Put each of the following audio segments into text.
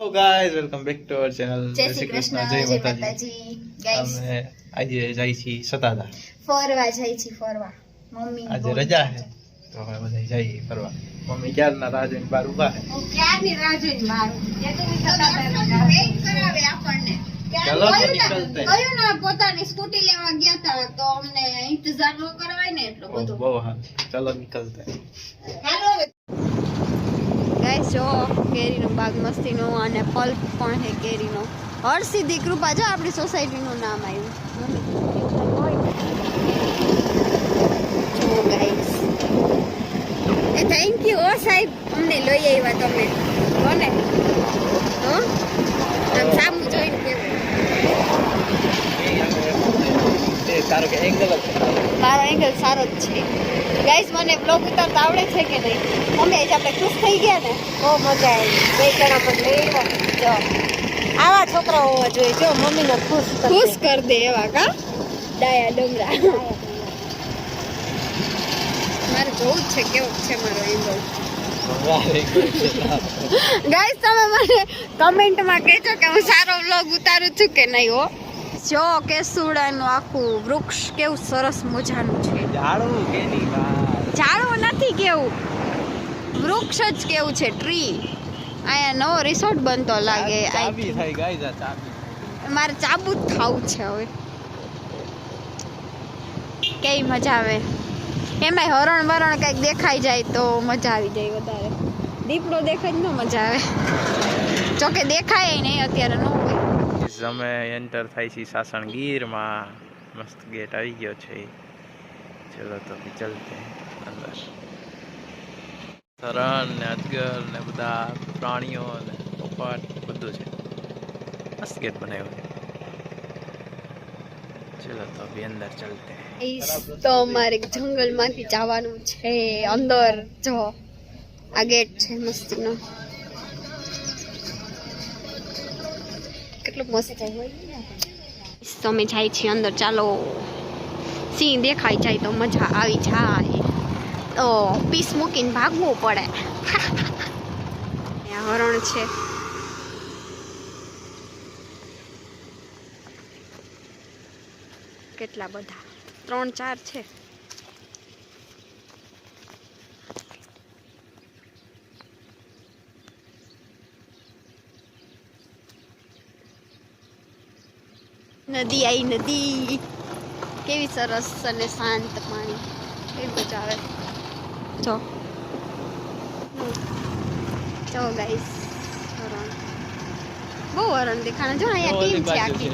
Hello guys welcome back to our channel જય શ્રી કૃષ્ણ જય માતાજી. ગાઈસ અમે આજે જાય છી સતાદા ફરવા જાય છી ફરવા. મમ્મી આજે રજા છે. તો હવે બધા જઈ ફરવા. મમ્મી ક્યારના રાહ જોઈને બાર ઊભા છે? હું ક્યારની રાહ જોઈને સતાદા વેઇટ કરાવે આપણને. ચલો નીકળતે. ના- કયું ના પોતાની સ્કૂટી લેવા ગયા તા તો અમને ઇંતજાર ન કરાવાય ને એટલો બધો. બહુ હા ચલો નીકળતે ગાઈસ જો કેરીનો બાગ મસ્તીનો અને પલ્પ પણ છે કેરીનો હરસિદ્ધિ કૃપા જો આપણી સોસાયટીનું નામ આવ્યું જો ગાઈસ થેન્ક યુ ઓ સાહેબ અમને લઈ આવ્યા તમે કોને હો આમ સામું જોઈને કેવું તારો કે એંગલ જ. મારો એંગલ સારો જ છે. ગાઈસ મને બ્લોગ ઉતારતા આવડે છે કે નહીં? મમ્મી આજે આપણે ખુશ થઈ ગયા ને? બહુ મજા આવી. બે જણા પણ લઈ જો. આવા છોકરાઓ હોવા જોઈએ. જો મમ્મીને ખુશ ખુશ કરી દે એવા કા? ડાયા ડુંગરા. મારે જોવું જ છે કેવો છે મારો એંગલ. ગાઈસ તમે મને કમેન્ટમાં કહેજો કે હું સારો વ્લોગ ઉતારું છું કે નહીં હો. જો કેસુડાનું આખું વૃક્ષ કેવું સરસ મજાનું છે. ઝાડવું કે નહીં વાત? ઝાડવું નથી કેવું. વૃક્ષ જ કેવું છે ટ્રી અહીંયા નવો રિસોર્ટ બનતો લાગે ચાબી થઈ ગાઈઝ આ ચાબી. મારે ચાબુ જ ખાવું છે હવે. કેવી મજા આવે. એમાંય હરણ વરણ કંઈક દેખાઈ જાય તો મજા આવી જાય વધારે. દીપડો દેખાય જ ન મજા આવે. જોકે દેખાય નહીં અત્યારે ન અમે એન્ટર થાય છે સાસણ ગીરમાં. મસ્ત ગેટ આવી ગયો છે. ચલો તો ચલતે અંદર. હરણ ને અજગર ને બધા પ્રાણીઓ ને પોપટ બધું છે. મસ્ત ગેટ બનાવ્યો ચલો તો બી અંદર ચલતે તો અમારે જંગલમાંથી જવાનું છે. અંદર જો, આ ગેટ છે મસ્તીનો. કેટલું મસ્ત તો અમે જાય છીએ અંદર. ચાલો, સિંહ દેખાઈ જાય તો મજા આવી જાય. તો પીસ મૂકીને ભાગવું પડે. હરણ છે. કેટલા બધા? ત્રણ ચાર છે. નદી આવી નદી. કેવી સરસ અને શાંત પાણી. કેવી મજા આવે. જો. જો ગાઈસ હરણ. બહુ હરણ દેખાણા. જો અહીંયા ટીમ છે આખી.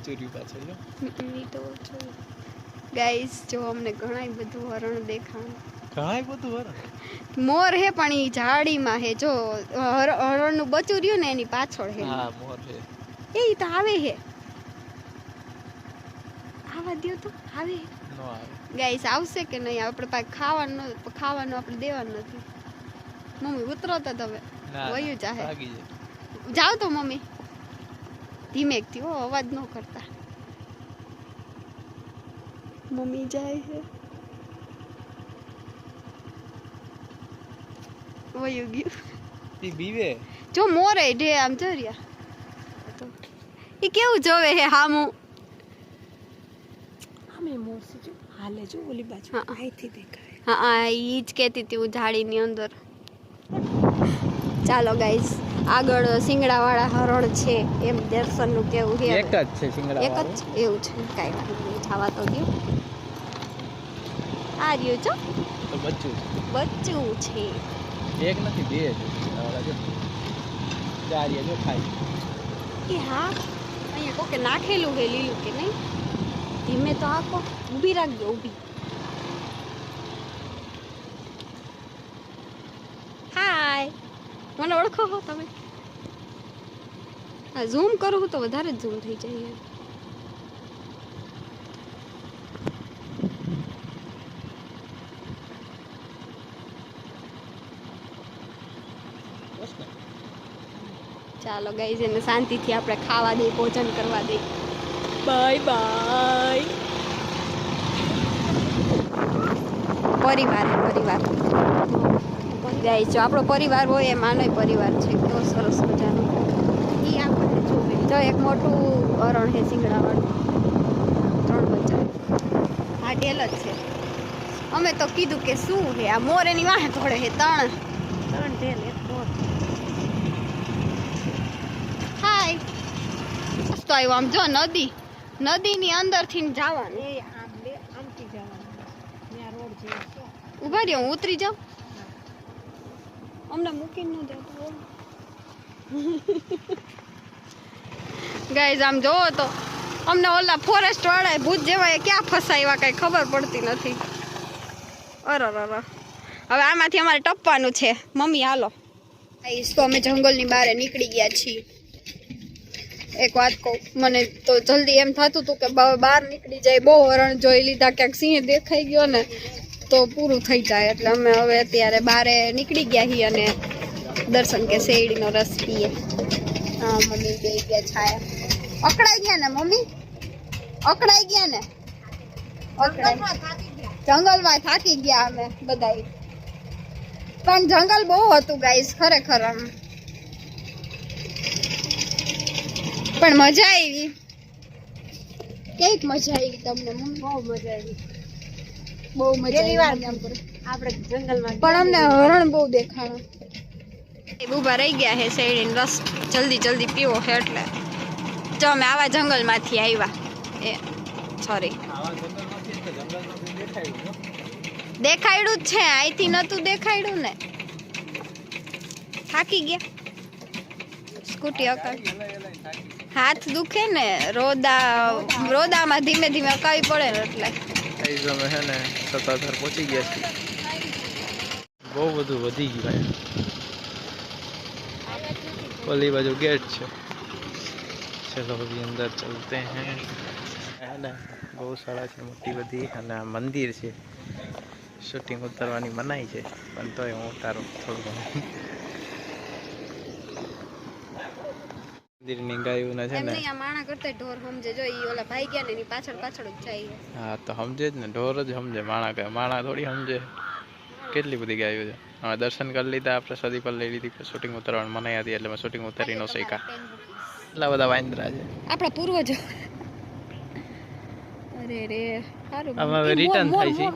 બચ્ચુરી પાછળ ઈ તો ગાઈસ જો અમને ઘણાય બધું હરણ દેખાણ. ઘણાય બધું હરણ? મોર હે પણ ઈ ઝાડીમાં હે. જો હરણનું બચ્ચું રહ્યું ને એની પાછળ હે. હા મોર હે. એ ઈ તો આવે હે. આવા દ્યો તો આવે નો આવે. ગાઈસ આવશે કે નહીં? આપણે પાસે ખાવાનું ખાવાનું આપણે દેવાનું નથી. મમ્મી ઉતરો તો તમે. ના વયું જાહે. જાવ તો મમ્મી. ધીમેકથી હો અવાજ ન કરતા મમ્મી જાય છે વયું ગયું ઈ બીવે જો મોરે ઢે આમ જરિયા તો એ કેવું જોવે હે હામું આમે મોસી જો હાલે જો ઓલી બાજુ હા. અહીંથી દેખાય હા હા ઈ જ કહેતી હતી હું ઝાડીની અંદર ચાલો ગાઈસ આગળ સિંગડાવાળા હરણ છે એમ દર્શનનું કેવું છે. એક જ છે સિંગડા એક જ છે? એવું છે. કાંઈ વાંધો નહીં જવા તો ગયું આ રહ્યું છો? તો બચ્ચું બચ્ચું છે. છે એક નથી બે છે. સિંગડાવાળા જો. ચારિયા જો ખાય એ હા અહીંયા કોકે નાખેલું છે લીલું કે નહીં? ધીમે તો આખો ઊભી રાખજો ઊભી. હાય. મને ઓળખો હો તમે. આ ઝૂમ કરું તો વધારે જ ઝૂમ થઈ જાય ચાલો ગઈ એને શાંતિથી આપણે ખાવા દઈ ભોજન કરવા દઈ બાય બાય પરિવાર પરિવાર. ગાય જો આપણો પરિવાર હોય એ માનોય પરિવાર છે. કેવો સરસ મજાનો. જો એક મોટું અરણ છે સિંગડાવાળું ત્રણ બચ્ચા. હા ઢેલ જ છે. અમે તો કીધું કે શું છે? આ મોર એની વાહે થોડે છે ત્રણ. ત્રણ ઢેલ એક મોર. હાય. મસ્ત આવ્યો આમ. જો નદી નદીની અંદરથી ને જવાનું. એ આમ બે આમથી જવાનું. ત્યાં રોડ છે. ઊભા રહ્યો હું ઉતરી જાઉં? અમને મૂકીને ન જતો ગાઈઝ આમ જોવો તો અમને ઓલા ફોરેસ્ટ વાળા ભૂત જેવા એ ક્યાં ફસાવ્યા કઈ ખબર પડતી નથી. અરર હવે આમાંથી અમારે ટપવાનું છે. મમ્મી, હાલો. તો અમે જંગલની બહાર નીકળી ગયા છીએ. એક વાત કહું, મને તો જલ્દી એમ થતું હતું કે બહાર નીકળી જાય, બહુ હરણ જોઈ લીધા, ક્યાંક સિંહ દેખાઈ ગયો ને, તો પૂરું થઈ જાય. એટલે અમે હવે અત્યારે બારે નીકળી ગયા છીએ અને દર્શન કે શેરડીનો રસ પીએ. હા મમ્મી બે ગયા છાયા. અકળાઈ ગયા ને મમ્મી? અકળાઈ ગયા ને? અકળાઈ જંગલમાં થાકી ગયા અમે બધાય. પણ જંગલ બહુ હતું ગાઈસ ખરેખર આમ. પણ મજા આવી. કેક મજા આવી તમને મમ્મી? બહુ મજા આવી. બહુ મજા આવી આપણે જંગલમાં પણ અમને હરણ બહુ દેખાણ. ઊભા રહી ગયા હે શેરડીનો રસ જલ્દી જલ્દી પીવો છે એટલે. જો અમે આવા જંગલમાંથી આવ્યા એ સોરી દેખાડ્યું જ છે અહીંથી નહોતું દેખાડ્યું ને. થાકી ગયા. સ્કૂટી અકળ. હાથ દુખે ને, રોદા, રોદામાં ધીમે ધીમે અકાવી પડે ને એટલે. છે ને, સત્તાધાર પહોંચી ગયા છીએ. બહુ બધું વધી ગયું ઓલી બાજુ ગેટ છે ચલો અભી અંદર ચલતે हैं है ना ગૌશાળા છે મોટી બધી અને આ મંદિર છે શૂટિંગ ઉતારવાની મનાઈ છે પણ તોય હું ઉતારું થોડું ઘણું મંદિરની ગાયોને છે એમ ને નહીં આ માણા કરતા ઢોર સમજે જો ઈ ઓલા ભાઈ ગયા ને એની પાછળ પાછળ જ જાય હા તો સમજે જ ને ઢોર જ સમજે માણા કે માણા થોડી સમજે કેટલી બધી ગાયો છે? હવે દર્શન કરી લીધા આપણે સદી પર લઈ લીધી શૂટિંગ ઉતારવાનું મનાઈ હતી એટલે મેં શૂટિંગ ઉતારી ન શીખા એટલા બધા વાંદરા છે. આપણા પૂર્વજો. અરે રે સારું હવે મોર, રિટર્ન થાય છે.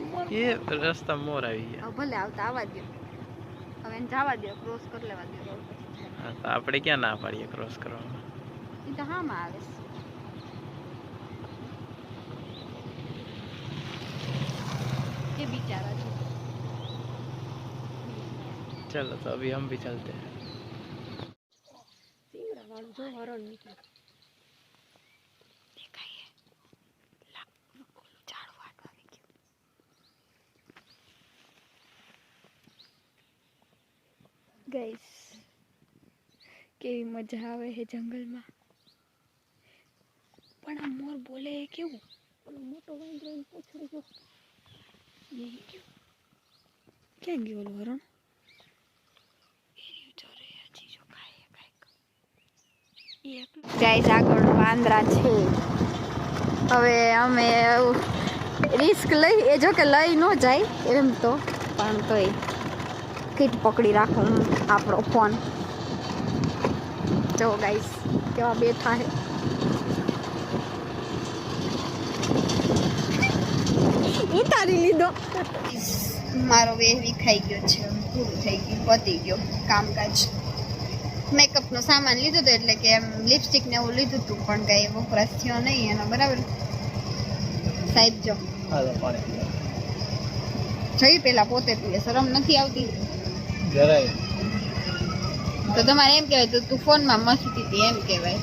એ રસ્તા મોર આવી ગયા. ભલે આવતા આવા દો હવે એને જવા દો ક્રોસ કરી લેવા દો તો આપણે ક્યાં ના પાડીએ ક્રોસ કરવામાં એ તો હામાં આવે કે બિચારા છે. चलो तो अभी हम भी चलते हैं સિંગડા વાળું જો હરણ નીકળે દેખાય લા ઓલું ઝાડું આટું આવી ગયું ગાઈસ કેવી મજા આવે છે જંગલમાં પણ આ મોર બોલે એ કેવું ઓલો મોટો વાંદરો એને પૂછડી ગયો એ ગયો ક્યાં ગયો ઓલો હરણ ગાઈસ આગળ વાંદરા છે. હવે અમે રિસ્ક લઈ એ જો કે લઈ ન જાય એમ તો. પણ તોય કીટ પકડી રાખો આપણો ફોન જો ગાઈસ કેવા બેઠા છે. ઉતારી લીધો. મારો વેહ વિખાઈ ગયો છે પૂરું થઈ ગયું પતી ગયો કામકાજ. મેકઅપનો સામાન લીધો હતો એટલે કે એમ લિપસ્ટિક ને એવું લીધું હતું પણ કઈ વપરાશ થયો નહીં એનો બરાબર? સાહેબ જો. જોઈ પેલા પોતે પીએ શરમ નથી આવતી. જરાય. તો તમારે એમ કહેવાય તો તું ફોનમાં મસ્તી હતી એમ કહેવાય.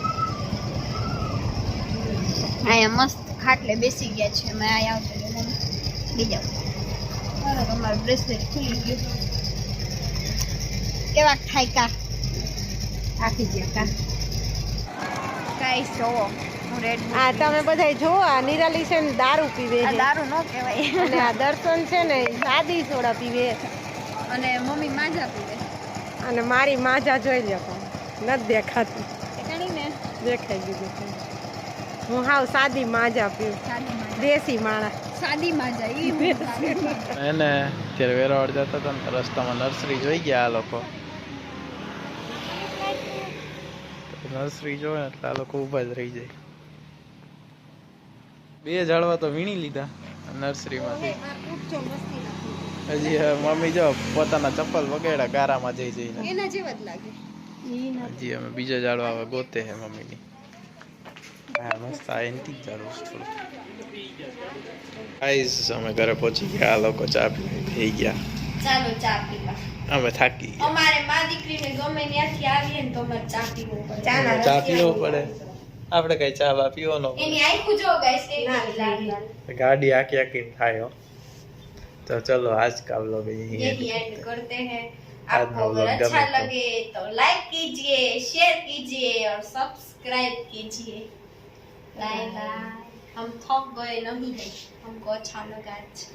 અહીંયા મસ્ત ખાટલે બેસી ગયા છે મેં અહીંયા આવતો બીજા બરાબર તમારું બ્રેસલેટ ખુલી ગયું. કેવા ઠાયકા. થાકી ગયા કા કઈ જોવો આ તમે બધા જો આ નિરાલી છે ને દારૂ પીવે દારૂ ન કહેવાય. અને આ દર્શન છે ને સાદી સોડા પીવે અને મમ્મી માજા પીવે. અને મારી માજા જોઈ લે પણ નથી દેખાતી. દેખાઈ ગયું. હું હાવ સાદી માજા પીવું. દેશી માણસ સાદી માજા એને ત્યારે વેરાવળ જતા હતા ને રસ્તામાં નર્સરી જોઈ ગયા આ લોકો. નર્સરી જોવે ને એટલે આ લોકો ઊભા જ રહી જાય. બે ઝાડવા તો વીણી લીધા નર્સરીમાંથી. હજી હવે મમ્મી જો પોતાના ચપ્પલ વગેરે ગારામાં જઈ જઈને. એના જેવા જ લાગે. હજી અમે બીજા ઝાડવા હવે ગોતે હે મમ્મીની. હા મસ્ત આ એન્ટિક ઝાડવું છે થોડું. ગાઈસ અમે ઘરે પહોંચી ગયા આ લોકો ચા પી થઈ ગયા. ચાલો ચા પીવા. અમે થાકી ગયા અમારે મા દીકરીને ગમે ત્યાંથી આવીએ ને તો અમારે ચા પીવું પડે ચાના ચા પીવો પડે આપણે કઈ ચા બા પીવો ન એની આખું જો ગાઈસ કેવી ના, લાલ લાલ પડે ગાડી આખી આખી થાય હો તો ચલો આજ કા વ્લોગ यही यही एंड करते हैं आज आपको हम लोग अगर अच्छा गमे तो- लगे तो लाइक कीजिए शेयर कीजिए और सब्सक्राइब कीजिए बाय बाय हम थक गए नहीं है हमको अच्छा लगा आज